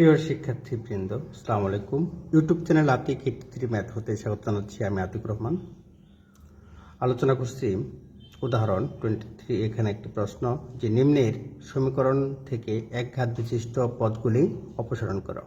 প্রিয় শিক্ষার্থীবৃন্দ, আসসালামু আলাইকুম। YouTube channel Atik three math হতে স্বাগত জানাচ্ছি আমি আতিক রহমান। আলোচনা করছি উদাহরণ টোয়েন্টি থ্রি এখানে একটি প্রশ্ন, যে নিম্নের সমীকরণ থেকে এক ঘাত বিশিষ্ট পদগুলি অপসারণ করো।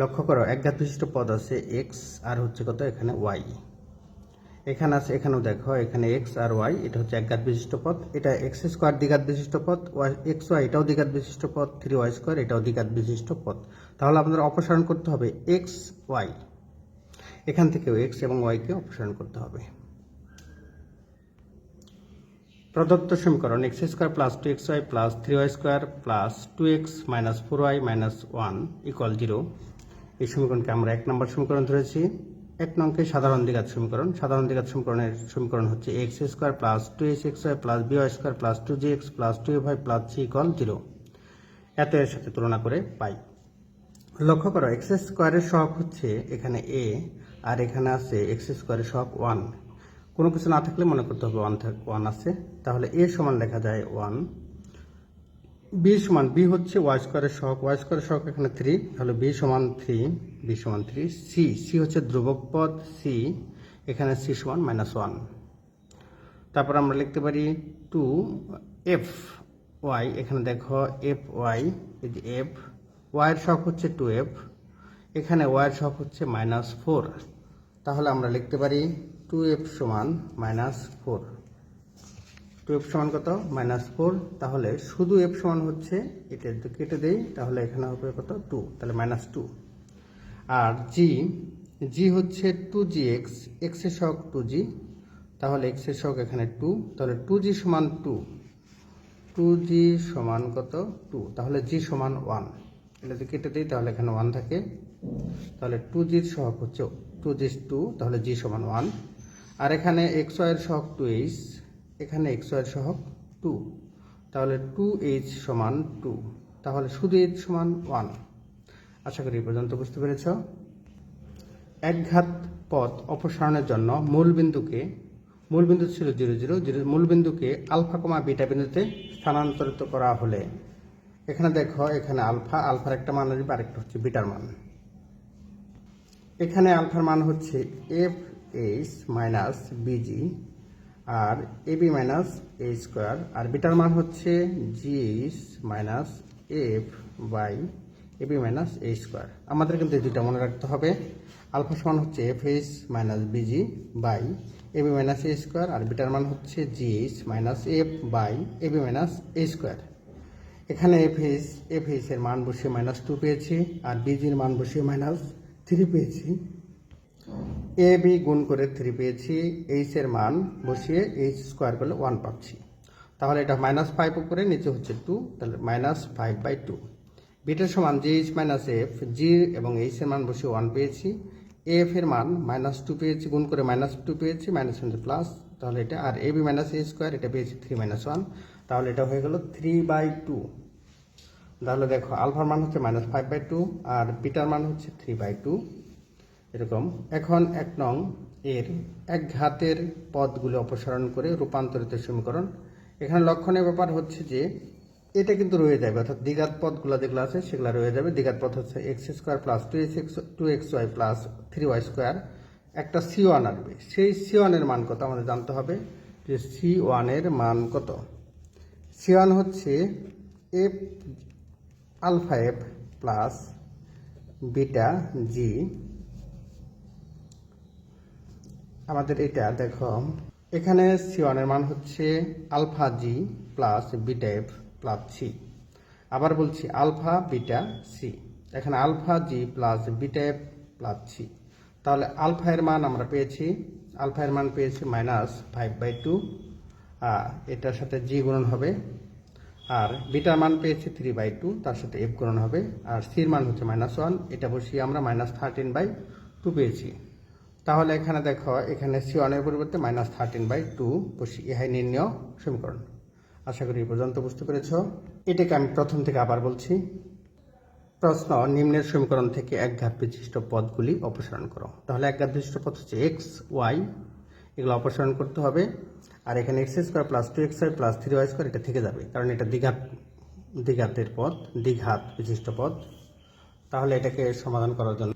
লক্ষ্য করো, এক ঘাত বিশিষ্ট পদ আছে এক্স আর হচ্ছে কত? এখানে ওয়াই এখানে আছে, এখানেও দেখো, এখানে এক্স আর ওয়াই এটা হচ্ছে একঘাত বিশিষ্ট পদ এটা এক্স স্কোয়ার দ্বিঘাত বিশিষ্ট পদ ওয়াই এক্স ওয়াই এটাও দ্বিঘাত বিশিষ্ট পদ থ্রি ওয়াই স্কোয়ার এটাও দ্বিঘাত বিশিষ্ট পথ। তাহলে আপনাদের অপসারণ করতে হবে এক্স ওয়াই এখান থেকেও এক্স এবং ওয়াইকে অপসারণ করতে হবে। প্রদত্ত সমীকরণ x square plus two x y plus three y square plus two x minus four y minus one equal zero এই সমীকরণকে আমরা এক নম্বর সমীকরণ ধরেছি। এক নংকে সাধারণ দ্বিঘাত সমীকরণ সাধারণ দ্বিঘাত সমীকরণের সমীকরণ হচ্ছে x square plus two x x y plus b y square plus two g x plus two y plus c equal zero এত এর সাথে তুলনা করে পাই। লক্ষ্য করো এক্স স্কোয়ারের সহগ হচ্ছে এখানে এ আর এখানে আছে এক্স স্কোয়ারের সহগ ওয়ান কোনো কিছু না থাকলে মনে করতে হবে ওয়ান ওয়ান আছে। তাহলে এ সমান লেখা যায় ওয়ান বি সমান বি হচ্ছে ওয়াই স্কোয়ারের সহগ ওয়াই স্কোয়ারের সহগ এখানে থ্রি তাহলে বি সমান থ্রি বি সমান থ্রি সি সি হচ্ছে ধ্রুবক পদ সি এখানে সি সমান মাইনাস ওয়ান তারপর আমরা লিখতে পারি টু এফ ওয়াই এখানে দেখো এফ ওয়াই যে এফ ওয়াইয়ের শখ হচ্ছে টু এফ এখানে ওয়াইয়ের শখ হচ্ছে মাইনাস ফোর তাহলে আমরা লিখতে পারি টু এফ সমান মাইনাস ফোর টু এফ সমান কত? মাইনাস ফোর তাহলে শুধু এফ সমান হচ্ছে, এটা যদি কেটে দেই, তাহলে এখানে হবে কত? টু তাহলে মাইনাস টু আর জি জি হচ্ছে টু জি এক্স এক্সের শখ টু জি তাহলে এক্সের শখ এখানে টু তাহলে টু জি সমান টু টু জি সমান কত? টু তাহলে জি সমান ওয়ান এটা যদি কেটে দিই, তাহলে এখানে ওয়ান থাকে। তাহলে টু জির সহগ হচ্ছে টু জি টু তাহলে জি সমান ওয়ান আর এখানে এক্স ওয়াইয়ের সহগ টু এইচ এখানে এক্স ওয়াইয়ের সহগ টু তাহলে টু এইচ সমান টু তাহলে শুধু এইচ সমান ওয়ান আশা করি পর্যন্ত বুঝতে পেরেছ। একঘাত পথ অপসারণের জন্য মূল বিন্দুকে, মূল বিন্দু ছিল জিরো জিরো জিরো মূল বিন্দুকে আলফা কমা বিটা বিন্দুতে স্থানান্তরিত করা হলে, এখানে দেখো, এখানে আলফা, আলফার একটা মান আসবে, আরেকটা হচ্ছে বিটার মান। এখানে আলফার মান হচ্ছে f h minus b g R a b minus a square আর বিটার মান হচ্ছে g h minus f by a b minus a square আমাদের কিন্তু এই দুইটা মনে রাখতে হবে। আলফা সমান হচ্ছে f h minus b g by a b minus a square আর বিটার মান হচ্ছে g h minus f by a b minus a square এখানে এফ এইচ এফ এইচ এর মান বসিয়ে মাইনাস টু পেয়েছি, আর বিজির মান বসিয়ে মাইনাস থ্রি পেয়েছি। এ বি গুণ করে থ্রি পেয়েছি এইচ এর মান বসিয়ে এইচ স্কোয়ার করলে ওয়ান পাচ্ছি। তাহলে এটা মাইনাস ফাইভ উপরে, নিচে হচ্ছে টু তাহলে মাইনাস ফাইভ বাই টু বিটার সমান g h minus f g এবং এইচ এর মান বসিয়ে ওয়ান পেয়েছি। এফ এর মান মাইনাস টু পেয়েছি, গুণ করে মাইনাস টু পেয়েছি মাইনাস প্লাস তাহলে এটা আর a b minus a square এটা পেয়েছি থ্রি মাইনাস ওয়ান তাহলে এটা হয়ে গেল থ্রি বাই টু তাহলে দেখো, আলফার মান হচ্ছে মাইনাস ফাইভ বাই টু আর বিটার মান হচ্ছে থ্রি বাই টু এরকম এখন এক নং এর এক ঘাতের পদগুলি অপসারণ করে রূপান্তরিত সমীকরণ। এখানে লক্ষণীয় ব্যাপার হচ্ছে যে, এটা কিন্তু রয়ে যাবে, অর্থাৎ দ্বিঘাত পদগুলো যেগুলো আছে সেগুলো রয়ে যাবে। দ্বিঘাত পদ হচ্ছে x square plus two x x two x y plus three y square একটা সি ওয়ান আসবে। সেই সি ওয়ানের মান কত আমাদের জানতে হবে যে সি ওয়ানের মান কত। সি ওয়ান হচ্ছে f alpha f plus beta g আমাদের এটা, দেখো, এখানে সি ওয়ানের মান হচ্ছে alpha g plus beta f plus c আবার বলছি আলফা বিটা সি এখানে alpha g plus beta f plus c তাহলে আলফা এর মান আমরা পেয়েছি, আলফা এর মান পেয়েছি মাইনাস ফাইভ বাই টু এটার সাথে জি গুণন হবে, আর বিটার মান পেয়েছি থ্রি বাই টু তার সাথে এফ গুণন হবে, আর সির মান হচ্ছে মাইনাস ওয়ান এটা বসিয়ে আমরা মাইনাস থার্টিন বাই টু পেয়েছি। তাহলে এখানে দেখো, এখানে সি ওয়ানের পরিবর্তে মাইনাস থার্টিন বাই টু বসি, ইহাই নির্ণয় সমীকরণ। আশা করি পর্যন্ত বুঝতে পেরেছ। এটাকে আমি প্রথম থেকে আবার বলছি। প্রশ্ন, নিম্নের সমীকরণ থেকে এক ঘাত বিশিষ্ট পদগুলি অপসারণ করো। তাহলে এক ঘাত বিশিষ্ট পদ হচ্ছে এক্স ওয়াই এগুলো অপসারণ করতে হবে। আর এখানে x square plus two x y plus three y square এটা থেকে যাবে। কারণ এটা দ্বিঘাত, দ্বিঘাতের পদ, দ্বিঘাত বিশিষ্ট পদ। তাহলে এটাকে সমাধান করার জন্য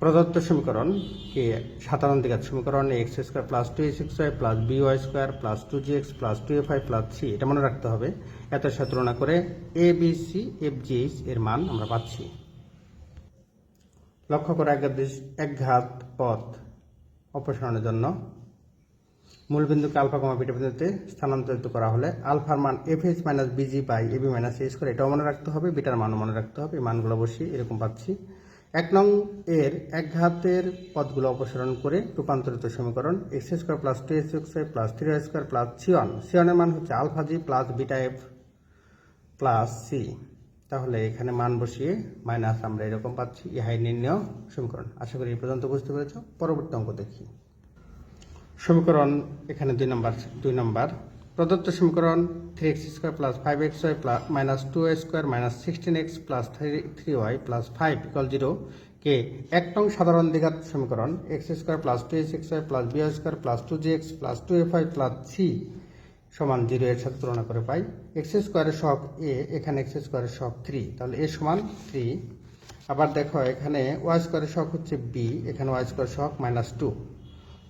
প্রদত্ত সমীকরণ কে? সাধারণ দিঘাত সমীকরণ x square plus two six y plus b y square plus two g x plus two f i plus c এটা মনে রাখতে হবে। এত সাথে তুলনা করে a b c f g h এর মান আমরা পাচ্ছি। লক্ষ্য করে একঘাত- পথ অপসারণের জন্য। মূলবিন্দুকে আলফা কমা বিটা বিন্দুতে স্থানান্তরিত করা হলে আলফার মান f h minus b g by a b minus a square এটাও মনে রাখতে হবে। বিটার মানও মনে রাখতে হবে। এই মানগুলো বসিয়ে এরকম পাচ্ছি। এক নং এর একঘাতের পদগুলো অপসারণ করে রূপান্তরিত সমীকরণ x square plus two x square plus three square plus c one সিওয়ানের মান হচ্ছে alpha g plus beta f plus c. তাহলে এখানে মান বসিয়ে মাইনাস আমরা এরকম পাচ্ছি, ইহাই নির্ণয় সমীকরণ। আশা করি এই পর্যন্ত বুঝতে পেরেছ। পরবর্তী অঙ্ক দেখি। সমীকরণ এখানে দুই নম্বর দুই নম্বর প্রদত্ত সমীকরণ three x square plus five x y plus minus two y square minus sixteen x plus three three y plus five equal zero কে এক নং সাধারণ দ্বিঘাত সমীকরণ x square plus two x y plus b y square plus two g x plus two f i plus c সমান zero এর সাথে তুলনা করে পাই। এক্স স্কোয়ারের সহগ এ এখানে এক্স স্কোয়ারের সহগ থ্রি তাহলে এ সমান থ্রি আবার দেখো এখানে ওয়াই স্কোয়ারের সহগ হচ্ছে বি এখানে ওয়াই স্কোয়ার সহগ মাইনাস টু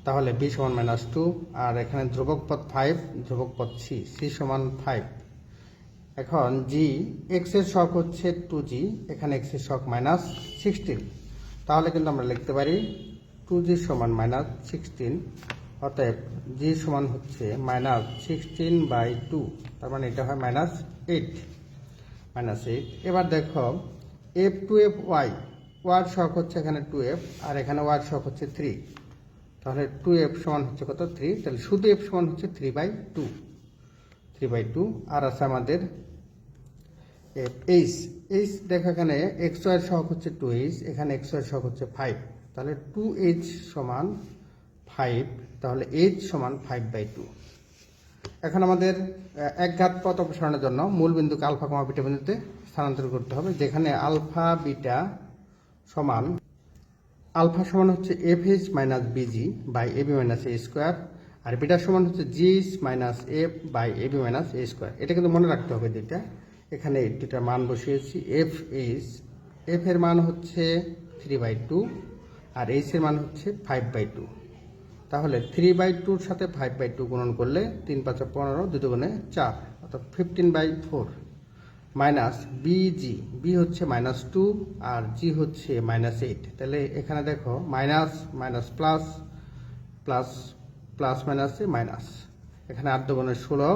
তাহলে বি সমান মাইনাস টু আর এখানে ধ্রুবক পদ ফাইভ ধ্রুবক পদ সি সি সমান ফাইভ এখন জি এক্সের শখ হচ্ছে টু জি এখানে এক্সের শখ মাইনাস সিক্সটিন তাহলে কিন্তু আমরা লিখতে পারি টু জি সমান মাইনাস সিক্সটিন অতএব জি সমান হচ্ছে মাইনাস সিক্সটিন বাই টু তার মানে এটা হয় মাইনাস এইট মাইনাস এইট এবার দেখো এফ টু এফ ওয়াই ওয়ার শখ হচ্ছে এখানে টু এফ আর এখানে ওয়ার শখ হচ্ছে থ্রি তাহলে টু এফ সমান হচ্ছে কত? থ্রি তাহলে শুধু এফ সমান হচ্ছে three by two three by two আর আছে আমাদের এফ এইচ এইচ দেখো এখানে এক্স ওয়ার সহগ হচ্ছে টু এইচ এখানে এক্স ওয়ার সহগ হচ্ছে ফাইভ তাহলে টু এইচ সমান ফাইভ তাহলে এইচ সমান ফাইভ বাই টু এখন আমাদের আহ, একঘাত পথ অপসারণের জন্য মূল বিন্দুকে আলফা কমা বিটা বিন্দুতে স্থানান্তর করতে হবে যেখানে আলফা বিটা সমান আলফা সমান হচ্ছে F H minus BG by AB minus A square R beta সমান হচ্ছে G H minus F by AB minus A square এটা কিন্তু মনে রাখতে হবে দুইটা এখানে দুটা মান বসিয়েছি। এফ এইচ এফ এর মান হচ্ছে থ্রি বাই টু আর এইচ এর মান হচ্ছে ফাইভ বাই টু তাহলে থ্রি বাই টুর সাথে ফাইভ বাই টু গুণন করলে তিন পাঁচ পনেরো দুটো গুণে চার, অর্থাৎ fifteen by four minus BG B হচ্ছে মাইনাস টু আর জি হচ্ছে মাইনাস এইট। তাহলে এখানে দেখো minus minus plus plus plus মাইনাসে মাইনাস। এখানে আট দুগুণে ষোলো,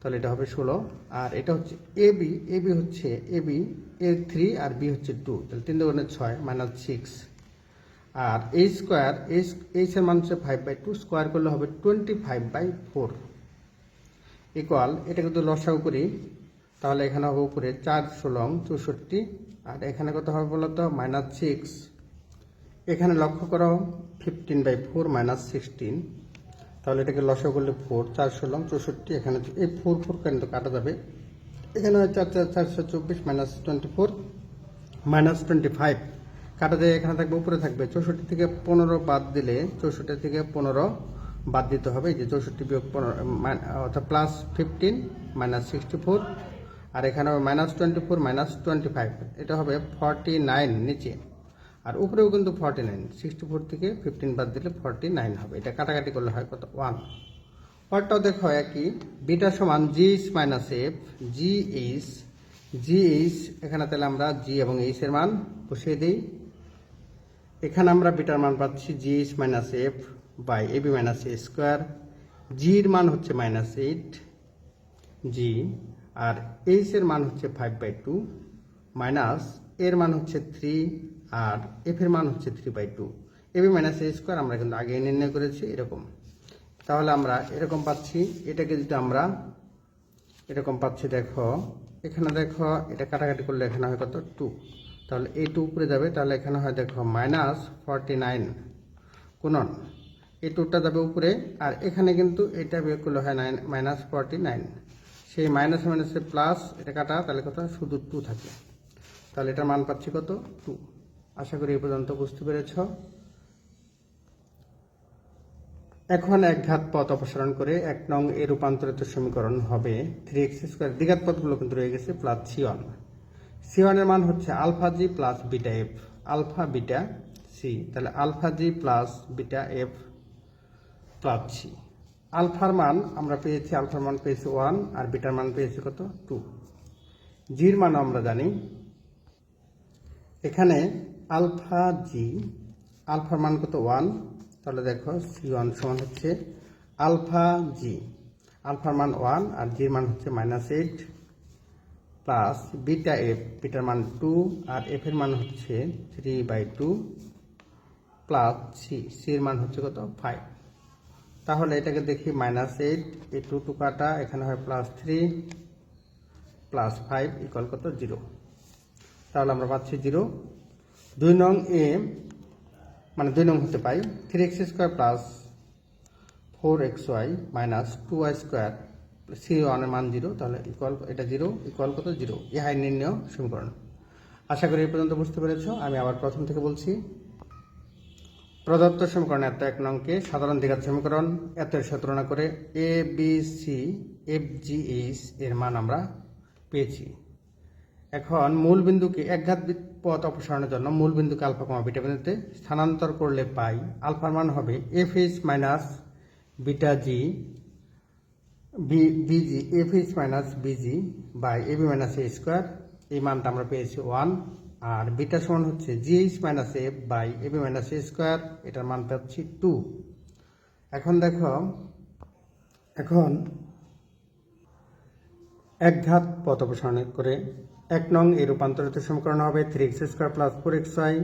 তাহলে এটা হবে ষোলো। আর এটা হচ্ছে এ বি এ বি হচ্ছে এ বি এ থ্রি আর বি হচ্ছে টু তাহলে তিন দুগুণে ছয়, মাইনাস সিক্স আর এই স্কোয়ার এই এইচ এর মান হচ্ছে ফাইভ বাই টু স্কোয়ার করলে হবে twenty five by four equal এটা কিন্তু লসাগু করি তাহলে এখানে হবে উপরে চার ষোলং চৌষট্টি। আর এখানে কত হবে বলতো মাইনাস সিক্স এখানে লক্ষ্য করো fifteen by four minus sixteen তাহলে এটাকে লসাগু করলে ফোর চার ষোলং চৌষট্টি। এখানে এই ফোর ফোর কিন্তু কাটা যাবে? এখানে চার চার চারশো চব্বিশ minus twenty four minus twenty five কাটা যায় এখানে থাকবে, উপরে থাকবে। চৌষট্টি থেকে পনেরো বাদ দিলে চৌষট্টি থেকে পনেরো বাদ দিতে হবে। এই যে চৌষট্টি বিয়োগ পনেরো অর্থাৎ plus fifteen minus sixty four আর এখানে হবে minus twenty four minus twenty five এটা হবে ফর্টি নাইন নিচে। আর উপরেও কিন্তু ফর্টি নাইন সিক্সটি ফোর থেকে ফিফটিন বাদ দিলে ফর্টি নাইন হবে। এটা কাটাকাটি করলে হয় কত? ওয়ান পরটাও দেখো একই। বিটা সমান G H minus F G H G H এখানে তাহলে আমরা জি এবং এইচ এর মান বসিয়ে দিই। এখানে আমরা বিটার মান পাচ্ছি G H minus F by A B minus A square জির মান হচ্ছে মাইনাস এইট জি আর এইচ এর মান হচ্ছে ফাইভ বাই টু মাইনাস এর মান হচ্ছে থ্রি আর এফ এর মান হচ্ছে three by two A B minus A square আমরা কিন্তু আগে নির্ণয় করেছি এরকম। তাহলে আমরা এরকম পাচ্ছি, এটাকে যদি আমরা এরকম পাচ্ছি, দেখো, এখানে দেখো, এটা কাটাকাটি করলে এখানে হয় কত? টু তাহলে এই টু উপরে যাবে, তাহলে এখানে হয়, দেখো মাইনাস ফর্টি নাইন কোনন এই টুটা যাবে উপরে, আর এখানে কিন্তু এটা বিয়োগ করলে হয় নাইন মাইনাস ফর্টি নাইন সেই মাইনাস মাইনাসে প্লাস এটা কাটা, তাহলে কত শুধু টু থাকে। তাহলে এটার মান পাচ্ছি কত? টু আশা করি এই পর্যন্ত বুঝতে পেরেছ। এখন এক ঘাত পথ অপসারণ করে এক নং এ রূপান্তরিত সমীকরণ হবে থ্রি এক্স স্কোয়ার দ্বিঘাত পথগুলো কিন্তু রয়ে গেছে প্লাস সি ওয়ান সি ওয়ানের মান হচ্ছে alpha G plus beta F alpha beta C তাহলে alpha G plus beta F plus C আলফার মান আমরা পেয়েছি আলফার মান পেয়েছি ওয়ান আর বিটার মান পেয়েছি কত? টু। জির মান আমরা জানি। এখানে আলফা জি আলফার মান কত? ওয়ান। তাহলে দেখো, সি ওয়ান সমান হচ্ছে আলফা জি। আলফার মান ওয়ান আর জির মান হচ্ছে minus eight plus beta F bitter মান টু আর এফ এর মান হচ্ছে three by two plus C সির মান হচ্ছে কত? ফাইভ। তাহলে এটাকে দেখি মাইনাস এইট এই টু টু কাটা, এখানে হয় plus three plus five equal কত জিরো তাহলে আমরা পাচ্ছি জিরো দুই নং এ মানে দুই নং হতে পাই three X square plus four X Y minus two Y square C ওয়ানের মান জিরো তাহলে ইকুয়াল এটা জিরো ইকুয়াল কত জিরো ইহাই নির্ণয় সমীকরণ। আশা করি এই পর্যন্ত বুঝতে পেরেছ, আমি আবার প্রথম থেকে বলছি। প্রদত্ত সমীকরণ এত এক নংকে সাধারণ দ্বিঘাত সমীকরণ, এত এর সাথে করে A B C F G H এর মান আমরা পেয়েছি। এখন মূল বিন্দুকে একঘাত পথ অপসারণের জন্য মূল বিন্দুকে আলফা কমা বিটা বিন্দুতে স্থানান্তর করলে পাই। আলফার মান হবে F H minus beta G B BG F H minus BG by AB minus A square এই মানটা আমরা পেয়েছি ওয়ান আর বিটা সমান হচ্ছে GH minus F by AB minus A square এটার মান পাচ্ছি টু এখন দেখো, এখন একঘাত পথ অপসারণ করে এক নং এই রূপান্তরিত সমীকরণ হবে three X square plus four X Y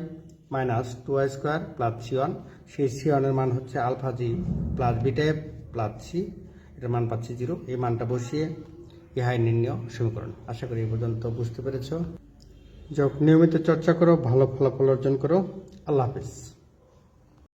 minus two Y square plus C one সেই সি ওয়ানের মান হচ্ছে alpha G plus beta F plus C এটার মান পাচ্ছি জিরো এই মানটা বসিয়ে ইহাই নির্ণয় সমীকরণ। আশা করি এই পর্যন্ত বুঝতে পেরেছ। যখন নিয়মিত চর্চা করো ভালো ফলাফল অর্জন করো। আল্লাহ হাফিজ।